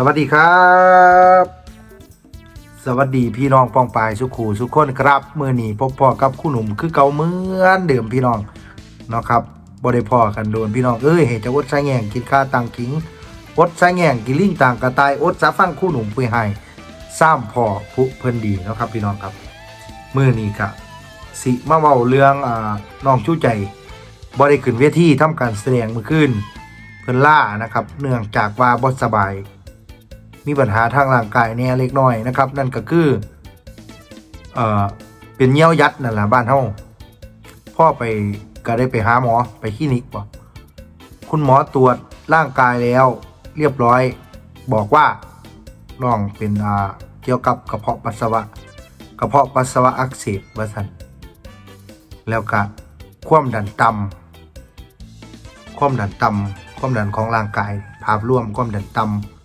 สวัสดีครับ สวัสดีพี่น้องปองปายสุขูสุขคนครับมือหนีพบพ่อกับคู่หนุ่มคือเก่าเหมือนเดิมพี่น้องเนาะครับบ่ได้พ่อกันโดนพี่น้องเอ้ยเหตุจะอดใช้แง่งกินข้าต่างกิงอดใช้แง่งกินลิงต่างกระต่ายอดสาฟังคู่หนุ่มปุยให้ซ้ำพ่อผู้เพิ่นดีเนาะครับพี่น้องครับมือนี้ครับสิมาเว้าเรื่องอ่าน้องชู้ใจบ่ได้ขึ้นเวทีทำการแสดงเมื่อคืนเพิ่นล่านะครับ เนื่องจากว่าบ่สบาย มีปัญหาทางร่างกายเนี่ยเล็กน้อยนะครับ นั่นก็คือเอ่อเป็นเยี่ยวยัดนั่นแหละบ้านเฮาพ่อไปก็ได้ไปหาหมอไปคลินิกบ่คุณหมอตรวจร่างกายแล้ว เรียบร้อย บอกว่าน้องเป็นอ่าเกี่ยวกับกระเพาะปัสสาวะ กระเพาะปัสสาวะอักเสบว่าซั่นแล้วก็ความดันต่ำความดันต่ำความดันของร่างกาย ภาพรวมความดันต่ำ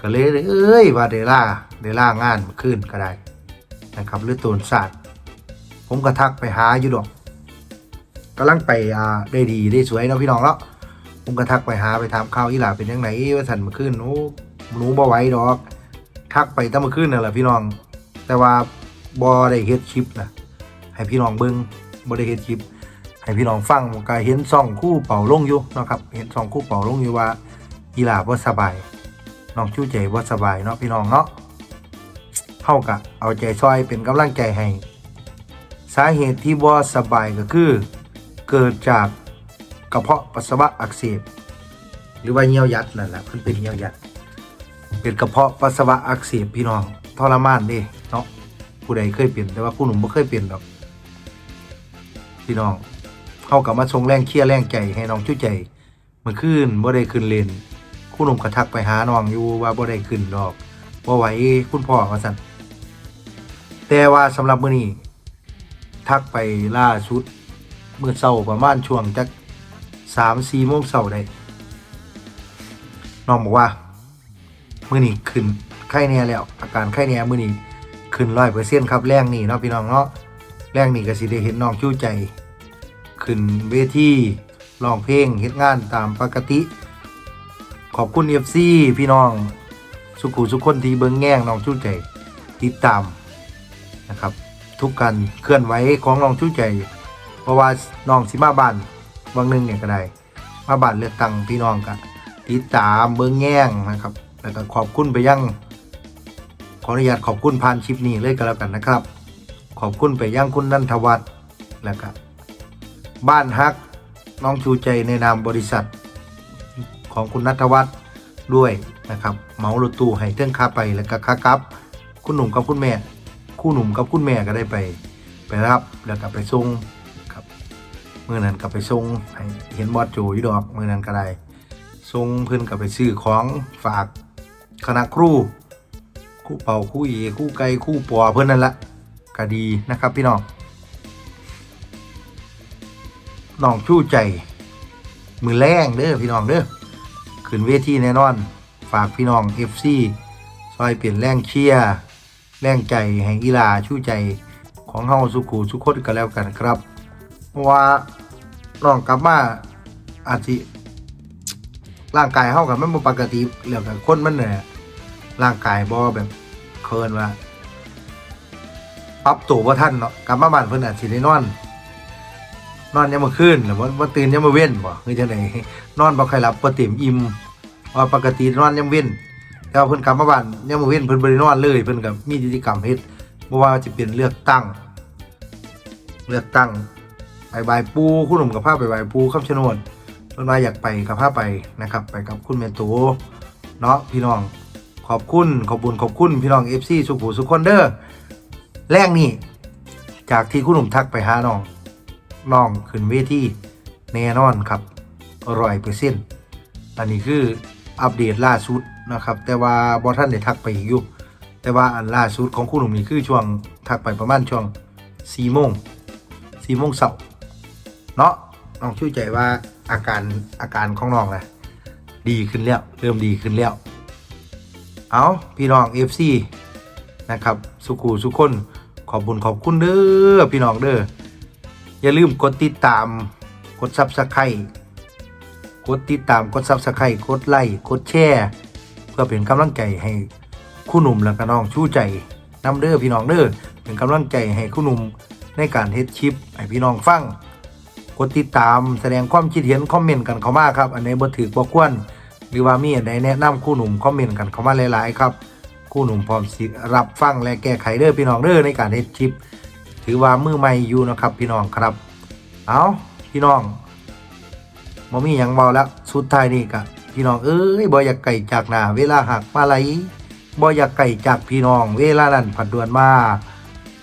ก็เลยเอ้ยว่าเดล่าเดล่างานมาขึ้นก็ได้นะครับหรือตูนศาสตร์ผมก็ทักไปหาอยู่ดอกกำลังไปอ่าได้ดีได้สวยเนาะพี่น้องเนาะผมก็ทักไปหาไปถามข่าวอีหล่าเป็นยังไงว่าสันมาขึ้นโอ้หนูบ่ไหวดอก ทักไปตั้งมาขึ้นนั่นแหละพี่น้อง แต่ว่าบ่ได้เฮ็ดคลิปนะให้พี่น้องเบิ่งบ่ได้เฮ็ดคลิปให้พี่น้องฟังก็เห็นซ่องคู่เป่าลงอยู่นะครับ เห็นซ่องคู่เป่าลงอยู่ว่าอีหล่าบ่สบาย น้องชู้ใจว่าสบายเนาะพี่น้องเนาะเท่ากับเอาใจซอยเป็นกำลังใจให้ สาเหตุที่ว่าสบายก็คือ เกิดจากกระเพาะปัสสาวะอักเสบหรือว่าเยี่ยวยัดนั่นแหละมันเป็นเยี่ยวยัด เป็นกระเพาะปัสสาวะอักเสบพี่น้องทรมานเด้เนาะผู้ใดเคยเป็นแต่ว่าผู้หนุ่มไม่เคยเป็นหรอกพี่น้องเข้ากับมาชงแรงเคลียร์แรงใจให้น้องชู้ใจเมื่อคืนบ่ได้ขึ้นเลน คุณหนุ่มก็ทักไปหาน้องอยู่ว่าบ่ได้ขึ้นดอกบ่ไหวคุณพ่อว่าซั่นแต่ว่าสำหรับมื้อนี้ทักไปล่าสุดมื้อเช้าประมาณช่วงจัก3-4โมงเช้าได้น้องบอกว่ามื้อนี้ขึ้นไข้แน่แล้ว อาการไข้แน่มื้อนี้ขึ้น100%ครับแรงนี่เนาะพี่น้องเนาะแรงนี่ก็สิได้เห็นน้องชู้ใจ ขึ้นเวทีร้องเพลงเฮ็ดงานตามปกติ ขอบคุณ FC พี่น้อง สุขุสุขคนที่เบิ้งแง่งน้องชู้ใจติดตามนะครับ ทุกการเคลื่อนไหวของน้องชู้ใจ เพราะว่าน้องสิมาบ้านวังหนึงเนี่ยก็ได้มาบ้านเลือกตั้งพี่น้องกันติดตามเบิ้งแง่งนะครับ แล้วก็ขอบคุณไปยังขออนุญาตขอบคุณผ่านคลิปนี้เลยก็แล้วกันนะครับ ขอบคุณไปยังคุณนันทวัฒน์แล้วก็บ้านฮักน้องชูใจในนามบริษัท ของคุณนัทวัฒน์ด้วยนะครับเมารถตู้ให้เทิงค่าไปแล้วก็ค่ากับ คุณหนุ่มกับคุณแม่ คู่หนุ่มกับคุณแม่ก็ได้ไป ไปรับแล้วก็ไปส่งครับเมื่อนั้นก็ไปส่งให้เห็นบอดโจอยู่ดอกเมื่อนั้นก็ได้ส่งเพื่อนก็ไปซื้อของฝากคณะครูคู่เป่าคู่เอคู่ไก่คู่ปอเพื่อนนั่นละก็ดีนะครับพี่น้องน้องชู้ใจ มือแรงเด้อพี่น้องเด้อ ขึ้นเวทีแน่นอน ฝากพี่น้อง FC ซอยเปลี่ยนแรงเชียร์แรงใจแห่งอีลาชู้ใจของเฮาสุขูสุขคนกันแล้วกันครับ เพราะว่าน้องกลับมาอาจสิร่างกายเฮากับมันบ่ปกติแล้วกับคนมันเนี่ยร่างกายบ่แบบเคินว่าปรับตัวบ่ทันเนาะกลับมาบ้านเพิ่นอาจสิได้นอน นอนยังมาขึ้นหรือว่าว่าตื่นยังมาเว้นบ่คือจังไดนอนบ่ค่อยหลับบ่เต็มอิ่มว่าปกตินอนยังเว้นแต่ว่าเพิ่นกลับมาบ้านยังมาเว้นเพิ่นบ่ได้นอนเลยเพิ่นก็มีกิจกรรมเฮ็ดบ่ว่าจะเป็นเลือกตั้ง เลือกตั้งไปบายปูคุณหนุ่มกับพาไปบายปูคำชะโนดเพิ่นว่าอยากไปกับพาไปนะครับ ไปกับคุณแม่ตูเนาะพี่น้องขอบคุณขอบบุญขอบคุณพี่น้อง FC สุขุสุขคนเด้อแรงนี่จากที่คุณหนุ่มทักไปหาน้อง น้องขึ้นเวทีแน่นอนครับร้อยเปอร์เซ็นต์อันนี้คืออัปเดตล่าสุดนะครับ แต่ว่าบอท่านได้ทักไปอีกอยู่ แต่ว่าอันล่าสุดของคุณหนุ่มนี่คือช่วงทักไปประมาณช่วงสี่โมงสี่โมงเสาร์เนาะน้องช่วยใจว่าอาการอาการของน้องนะดีขึ้นแล้วเริ่มดีขึ้นแล้ว เอาพี่น้อง FC นะครับ สุขูสุขคนขอบบุญขอบคุณเด้อพี่น้องเด้อ อย่าลืมกดติดตาม กดซับสไครต์กดติดตาม กดซับสไครต์กดไลค์ กดแชร์ เพื่อเป็นกำลังใจให้คู่หนุ่มและก็น้องชู้ใจนำเด้อพี่น้องเด้อ เป็นกำลังใจให้คู่หนุ่มในการเฮ็ดคลิปให้พี่น้องฟัง กดติดตามแสดงความคิดเห็นคอมเมนต์กันเข้ามาครับ อันไหนบ่ถือบ่ควรหรือว่ามีอันใดแนะนำคู่หนุ่มคอมเมนต์กันเข้ามาหลายๆครับคู่หนุ่มพร้อมสิรับฟังและแก้ไขเด้อพี่น้องเด้อในการเฮ็ดคลิป ถือว่ามือใหม่อยู่นะครับพี่น้องครับ เอาพี่น้องบ่มีหยังเบาแล้วสุดท้ายนี่กะพี่น้องเอ้ยบอยากไก่จากหนาเวลาหักมาไหลบอยากไก่จากพี่น้อง เวลานั้นผัดดวนมา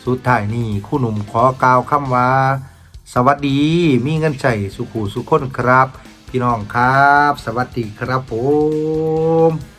สุดท้ายนี่คู่หนุ่มขอกล่าวคำว่า สวัสดีมีเงินใช้สุขูสุขคนครับ พี่น้องครับ สวัสดีครับผม